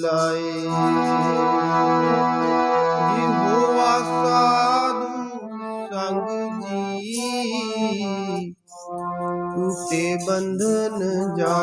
ਮਿਲਾਏ ਜੀ ਹੋਵਾ ਸਾਧੂ ਸੰਗ ਜੀ ਟੂਟੇ ਬੰਧਨ ਜਾ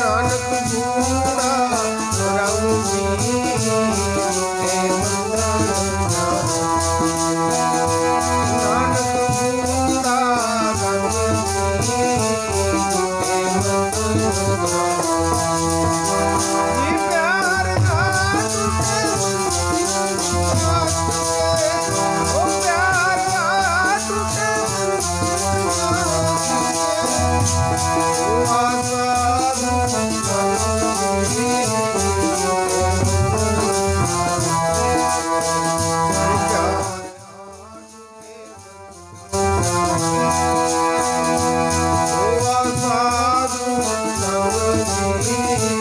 ਸਾਧੂ ਸੰਗ ਜੀ